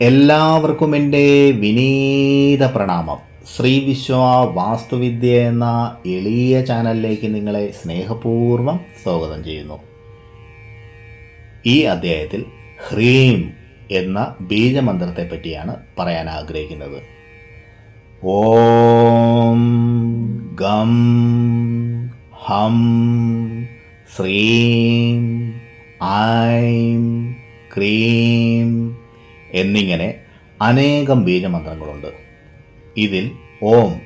എല്ലാവർക്കും എന്റെ വിനീത പ്രണാമം. ശ്രീ വിശ്വ വാസ്തുവിദ്യ എന്ന എളിയ ചാനലിലേക്ക് നിങ്ങളെ സ്നേഹപൂർവം സ്വാഗതം ചെയ്യുന്നു. ഈ അധ്യായത്തിൽ ഹ്രീം എന്ന ബീജമന്ത്രത്തെ പറ്റിയാണ് പറയാൻ ആഗ്രഹിക്കുന്നത്. ഓം ഗം ഹം ശ്രീം ഐം ക്രീം എന്നിങ്ങനെ അനേകം ബീജമന്ത്രങ്ങളുണ്ട്. ഇതിൽ ഓം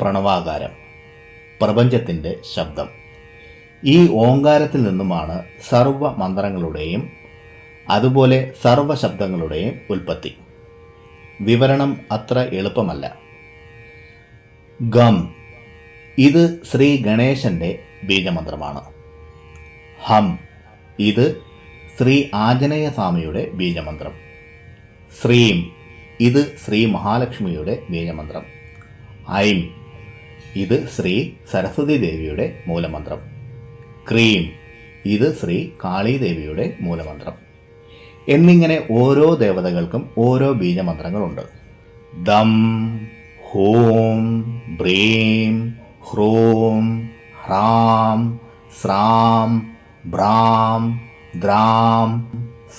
പ്രണവാകാരം പ്രപഞ്ചത്തിന്റെ ശബ്ദം. ഈ ഓങ്കാരത്തിൽ നിന്നുമാണ് സർവ മന്ത്രങ്ങളുടെയും അതുപോലെ സർവ ശബ്ദങ്ങളുടെയും ഉൽപ്പത്തി. വിവരണം അത്ര എളുപ്പമല്ല. ഗം ഇത് ശ്രീ ഗണേശന്റെ ബീജമന്ത്രമാണ്. ഹം ഇത് ശ്രീ ആഞ്ജനേയ സ്വാമിയുടെ ബീജമന്ത്രം. ശ്രീം. ഇത് ശ്രീ മഹാലക്ഷ്മിയുടെ ബീജമന്ത്രം ഐം. ഇത് ശ്രീ സരസ്വതി ദേവിയുടെ മൂലമന്ത്രം. ക്രീം. ഇത് ശ്രീ കാളീദേവിയുടെ മൂലമന്ത്രം. എന്നിങ്ങനെ ഓരോ ദേവതകൾക്കും ഓരോ ബീജമന്ത്രങ്ങളുണ്ട് ദം ഹോം ബ്രീം ഹ്രോം ഹ്രാം സ്രാം ബ്രാം ദ്രാം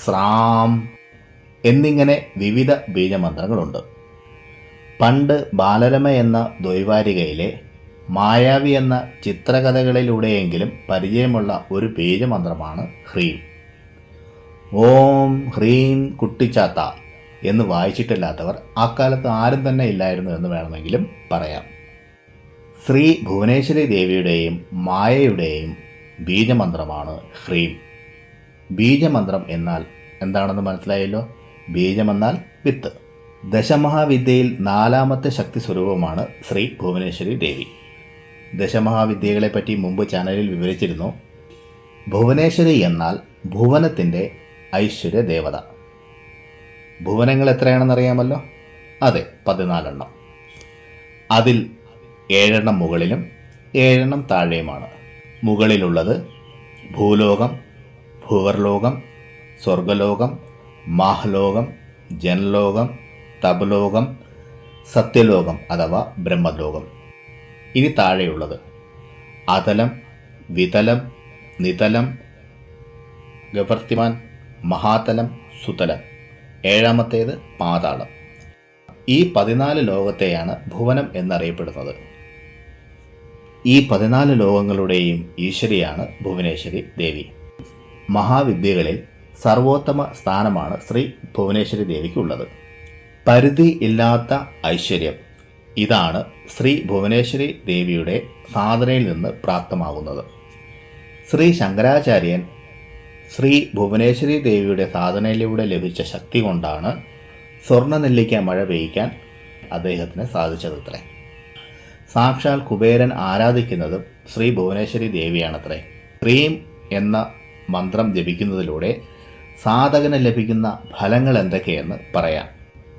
സ്രാം എന്നിങ്ങനെ വിവിധ ബീജമന്ത്രങ്ങളുണ്ട്. പണ്ട് ബാലരമ എന്ന ദ്വൈവാരികയിലെ മായാവി എന്ന ചിത്രകഥകളിലൂടെയെങ്കിലും പരിചയമുള്ള ഒരു ബീജമന്ത്രമാണ് ഹ്രീം. ഓം ഹ്രീം കുട്ടിച്ചാത്ത എന്ന് വായിച്ചിട്ടില്ലാത്തവർ അക്കാലത്ത് ആരും തന്നെ ഇല്ലായിരുന്നു എന്ന് വേണമെങ്കിലും പറയാം. ശ്രീ ഭുവനേശ്വരി ദേവിയുടെയും മായയുടെയും ബീജമന്ത്രമാണ് ഹ്രീം. ബീജമന്ത്രം എന്നാൽ എന്താണെന്ന് മനസ്സിലായല്ലോ? ബീജമെന്നാൽ വിത്ത്. ദശമഹാവിദ്യയിൽ നാലാമത്തെ ശക്തി സ്വരൂപമാണ് ശ്രീ ഭുവനേശ്വരി ദേവി. ദശമഹാവിദ്യകളെപ്പറ്റി മുമ്പ് ചാനലിൽ വിവരിച്ചിരുന്നു ഭുവനേശ്വരി എന്നാൽ ഭുവനത്തിന്റെ ഐശ്വര്യ ദേവത. ഭുവനങ്ങൾ എത്രയാണെന്നറിയാമല്ലോ? അതെ പതിനാലെണ്ണം. അതിൽ ഏഴെണ്ണം മുകളിലും ഏഴെണ്ണം താഴെയുമാണ്. മുകളിലുള്ളത് ഭൂലോകം ഭൂവർലോകം സ്വർഗലോകം മാഹലോകം ജനലോകം തപലോകം സത്യലോകം അഥവാ ബ്രഹ്മലോകം. ഇനി താഴെയുള്ളത്. അതലം വിതലം നിതലം ഗവർത്തിമാൻ മഹാതലം സുതലം. ഏഴാമത്തേത് പാതാളം. ഈ പതിനാല് ലോകത്തെയാണ് ഭുവനം എന്നറിയപ്പെടുന്നത്. ഈ പതിനാല് ലോകങ്ങളുടെയും ഈശ്വരിയാണ് ഭുവനേശ്വരി ദേവി. മഹാവിദ്യകളിൽ സർവോത്തമ സ്ഥാനമാണ് ശ്രീ ഭുവനേശ്വരി ദേവിക്കുള്ളത്. പരിധി ഇല്ലാത്ത ഐശ്വര്യം. ഇതാണ് ശ്രീ ഭുവനേശ്വരി ദേവിയുടെ സാധനയിൽ നിന്ന് പ്രാപ്തമാകുന്നത്. ശ്രീ ശങ്കരാചാര്യൻ ശ്രീ ഭുവനേശ്വരി ദേവിയുടെ സാധനയിലൂടെ ലഭിച്ച ശക്തി കൊണ്ടാണ് സ്വർണ നെല്ലിക്ക മഴ പെയ്യിക്കാൻ അദ്ദേഹത്തിന് സാധിച്ചതത്രേ. സാക്ഷാൽ കുബേരൻ ആരാധിക്കുന്നതും ശ്രീ ഭുവനേശ്വരി ദേവിയാണത്രേ. ക്രീം എന്ന മന്ത്രം ജപിക്കുന്നതിലൂടെ സാധകന് ലഭിക്കുന്ന ഫലങ്ങൾ എന്തൊക്കെയെന്ന് പറയാം.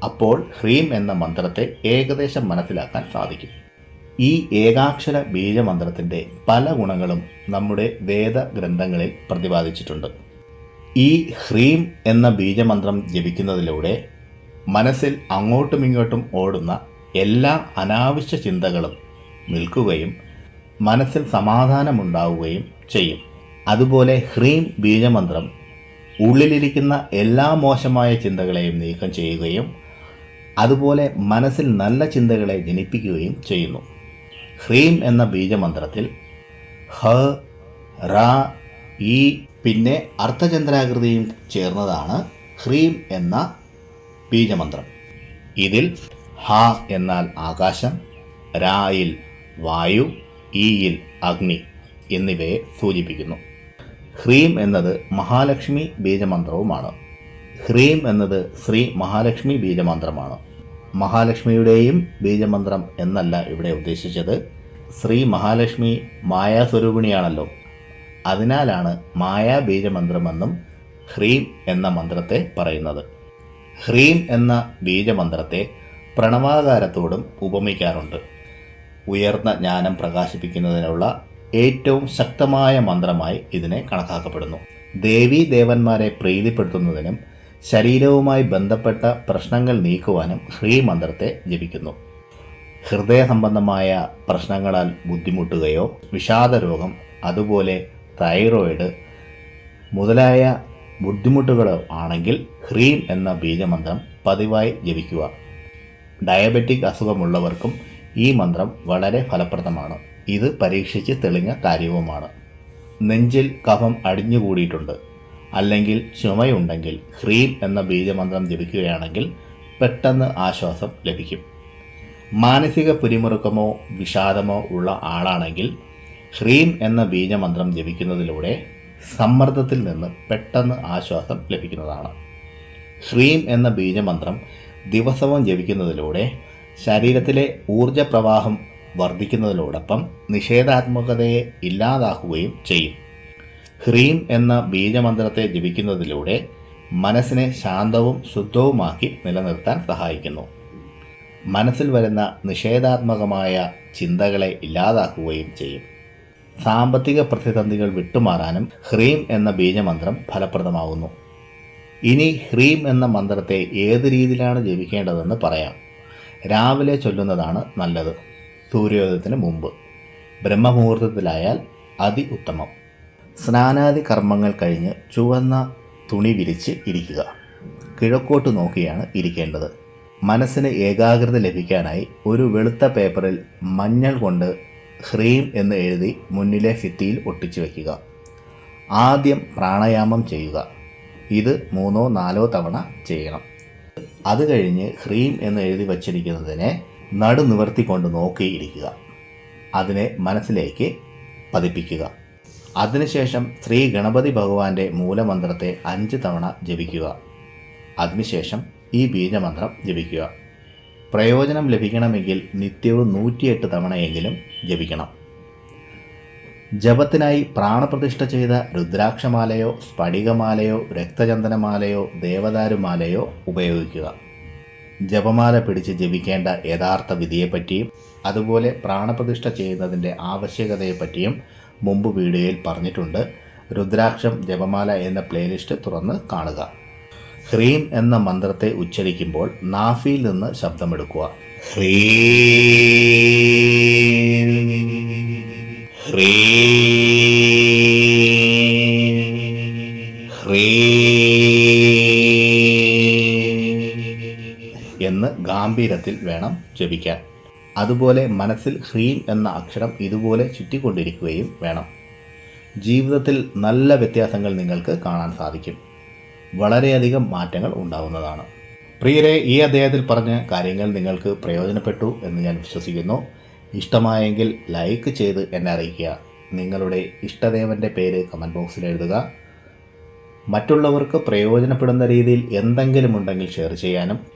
അപ്പോൾ ഹ്രീം എന്ന മന്ത്രത്തെ ഏകദേശം മനസ്സിലാക്കാൻ സാധിക്കും. ഈ ഏകാക്ഷര ബീജമന്ത്രത്തിന്റെ പല ഗുണങ്ങളും നമ്മുടെ വേദഗ്രന്ഥങ്ങളിൽ പ്രതിപാദിച്ചിട്ടുണ്ട്. ഈ ഹ്രീം എന്ന ബീജമന്ത്രം ജപിക്കുന്നതിലൂടെ മനസ്സിൽ അങ്ങോട്ടും ഇങ്ങോട്ടും ഓടുന്ന എല്ലാ അനാവശ്യ ചിന്തകളും നിൽക്കുകയും മനസ്സിൽ സമാധാനമുണ്ടാവുകയും ചെയ്യും. അതുപോലെ ഹ്രീം ബീജമന്ത്രം ഉള്ളിലിരിക്കുന്ന എല്ലാ മോശമായ ചിന്തകളെയും നീക്കം ചെയ്യുകയും അതുപോലെ മനസ്സിൽ നല്ല ചിന്തകളെ ജനിപ്പിക്കുകയും ചെയ്യുന്നു. ഹ്രീം എന്ന ബീജമന്ത്രത്തിൽ ഹ റ ഈ പിന്നെ അർത്ഥചന്ദ്രാകൃതിയും ചേർന്നതാണ് ഹ്രീം എന്ന ബീജമന്ത്രം. ഇതിൽ ഹ എന്നാൽ ആകാശം രായിൽ വായു ഈയിൽ അഗ്നി എന്നിവയെ സൂചിപ്പിക്കുന്നു. ഹ്രീം എന്നത് മഹാലക്ഷ്മി ബീജമന്ത്രവുമാണ്. ഹ്രീം എന്നത് ശ്രീ മഹാലക്ഷ്മി ബീജമന്ത്രമാണ്. മഹാലക്ഷ്മിയുടെയും ബീജമന്ത്രം എന്നല്ല ഇവിടെ ഉദ്ദേശിച്ചത്. ശ്രീ മഹാലക്ഷ്മി മായാസ്വരൂപിണിയാണല്ലോ. അതിനാലാണ് മായാ ബീജമന്ത്രമെന്നും ഹ്രീം എന്ന മന്ത്രത്തെ പറയുന്നത്. ഹ്രീം എന്ന ബീജമന്ത്രത്തെ പ്രണവാകാരത്തോടും ഉപമിക്കാറുണ്ട്. ഉയർന്ന ജ്ഞാനം പ്രകാശിപ്പിക്കുന്നതിനുള്ള ഏറ്റവും ശക്തമായ മന്ത്രമായി ഇതിനെ കണക്കാക്കപ്പെടുന്നു. ദേവി ദേവന്മാരെ പ്രീതിപ്പെടുത്തുന്നതിനും ശരീരവുമായി ബന്ധപ്പെട്ട പ്രശ്നങ്ങൾ നീക്കുവാനും ശ്രീമന്ത്രത്തെ ജപിക്കുന്നു. ഹൃദയ സംബന്ധമായ പ്രശ്നങ്ങളാൽ ബുദ്ധിമുട്ടുകയോ വിഷാദരോഗം അതുപോലെ തൈറോയിഡ് മുതലായ ബുദ്ധിമുട്ടുകളോ ആണെങ്കിൽ ഹ്രീം എന്ന ബീജമന്ത്രം പതിവായി ജപിക്കുക. ഡയബറ്റിക് അസുഖമുള്ളവർക്കും ഈ മന്ത്രം വളരെ ഫലപ്രദമാണ്. ഇത് പരീക്ഷിച്ച് തെളിഞ്ഞ കാര്യവുമാണ്. നെഞ്ചിൽ കഫം അടിഞ്ഞുകൂടിയിട്ടുണ്ട്. അല്ലെങ്കിൽ ചുമയുണ്ടെങ്കിൽ ഹ്രീം എന്ന ബീജമന്ത്രം ജപിക്കുകയാണെങ്കിൽ പെട്ടെന്ന് ആശ്വാസം ലഭിക്കും. മാനസിക പിരിമുറുക്കമോ വിഷാദമോ ഉള്ള ആളാണെങ്കിൽ ഹ്രീം എന്ന ബീജമന്ത്രം ജപിക്കുന്നതിലൂടെ സമ്മർദ്ദത്തിൽ നിന്ന് പെട്ടെന്ന് ആശ്വാസം ലഭിക്കുന്നതാണ്. ഹ്രീം എന്ന ബീജമന്ത്രം ദിവസവും ജപിക്കുന്നതിലൂടെ ശരീരത്തിലെ ഊർജ പ്രവാഹം വർദ്ധിക്കുന്നതിനോടൊപ്പം നിഷേധാത്മകതയെ ഇല്ലാതാക്കുകയും ചെയ്യും. ഹ്രീം എന്ന ബീജമന്ത്രത്തെ ജപിക്കുന്നതിലൂടെ മനസ്സിനെ ശാന്തവും ശുദ്ധവുമാക്കി നിലനിർത്താൻ സഹായിക്കുന്നു. മനസ്സിൽ വരുന്ന നിഷേധാത്മകമായ ചിന്തകളെ ഇല്ലാതാക്കുകയും ചെയ്യും. സാമ്പത്തിക പ്രതിസന്ധികൾ വിട്ടുമാറാനും ഹ്രീം എന്ന ബീജമന്ത്രം ഫലപ്രദമാകുന്നു ഇനി ഹ്രീം എന്ന മന്ത്രത്തെ ഏത് രീതിയിലാണ് ജപിക്കേണ്ടതെന്ന് പറയാം. രാവിലെ ചൊല്ലുന്നതാണ് നല്ലത്. സൂര്യോദയത്തിന് മുമ്പ്. ബ്രഹ്മമുഹൂർത്തത്തിലായാൽ അതി ഉത്തമം സ്നാനാദി കർമ്മങ്ങൾ കഴിഞ്ഞ് ചുവന്ന തുണി വിരിച്ച് ഇരിക്കുക. കിഴക്കോട്ട് നോക്കിയാണ് ഇരിക്കേണ്ടത്. മനസ്സിന് ഏകാഗ്രത ലഭിക്കാനായി ഒരു വെളുത്ത പേപ്പറിൽ മഞ്ഞൾ കൊണ്ട് ഹ്രീം എന്ന് എഴുതി മുന്നിലെ ഫിത്തിയിൽ ഒട്ടിച്ചു വയ്ക്കുക. ആദ്യം പ്രാണായാമം ചെയ്യുക. ഇത് മൂന്നോ നാലോ തവണ ചെയ്യണം. അത് കഴിഞ്ഞ് ഹ്രീം എന്ന് എഴുതി വച്ചിരിക്കുന്നതിനെ നടു നിവർത്തിക്കൊണ്ട് നോക്കിയിരിക്കുക. അതിനെ മനസ്സിലേക്ക് പതിപ്പിക്കുക. അതിനുശേഷം ശ്രീ ഗണപതി ഭഗവാന്റെ മൂലമന്ത്രത്തെ അഞ്ച് തവണ ജപിക്കുക. അതിനുശേഷം ഈ ബീജമന്ത്രം ജപിക്കുക. പ്രയോജനം ലഭിക്കണമെങ്കിൽ നിത്യവും നൂറ്റിയെട്ട് തവണയെങ്കിലും ജപിക്കണം. ജപത്തിനായി പ്രാണപ്രതിഷ്ഠ ചെയ്ത രുദ്രാക്ഷമാലയോ സ്ഫടികമാലയോ രക്തചന്ദനമാലയോ ദേവദാരുമാലയോ ഉപയോഗിക്കുക. ജപമാല പിടിച്ച് ജപിക്കേണ്ട യഥാർത്ഥ വിധിയെപ്പറ്റിയും അതുപോലെ പ്രാണപ്രതിഷ്ഠ ചെയ്യുന്നതിന്റെ ആവശ്യകതയെപ്പറ്റിയും മുമ്പ് വീഡിയോയിൽ പറഞ്ഞിട്ടുണ്ട്. രുദ്രാക്ഷം ജപമാല എന്ന പ്ലേലിസ്റ്റ് തുറന്ന് കാണുക. ഹ്രീം എന്ന മന്ത്രത്തെ ഉച്ചരിക്കുമ്പോൾ നാഫിയിൽ നിന്ന് ശബ്ദമെടുക്കുക. ഹ്രീ ഹ്രീം ഗാംഭീര്യത്തിൽ വേണം ജപിക്കാൻ. അതുപോലെ മനസ്സിൽ ഹ്രീം എന്ന അക്ഷരം ഇതുപോലെ ചുറ്റിക്കൊണ്ടിരിക്കുകയും വേണം. ജീവിതത്തിൽ നല്ല വ്യത്യാസങ്ങൾ നിങ്ങൾക്ക് കാണാൻ സാധിക്കും. വളരെയധികം മാറ്റങ്ങൾ ഉണ്ടാകുന്നതാണ് പ്രിയരെ ഈ അദ്ദേഹത്തിൽ പറഞ്ഞ കാര്യങ്ങൾ നിങ്ങൾക്ക് പ്രയോജനപ്പെട്ടു എന്ന് ഞാൻ വിശ്വസിക്കുന്നു. ഇഷ്ടമായെങ്കിൽ ലൈക്ക് ചെയ്ത് എന്നെ അറിയിക്കുക. നിങ്ങളുടെ ഇഷ്ടദേവന്റെ പേര് കമന്റ് ബോക്സിൽ എഴുതുക. മറ്റുള്ളവർക്ക് പ്രയോജനപ്പെടുന്ന രീതിയിൽ എന്തെങ്കിലും ഉണ്ടെങ്കിൽ ഷെയർ ചെയ്യാനും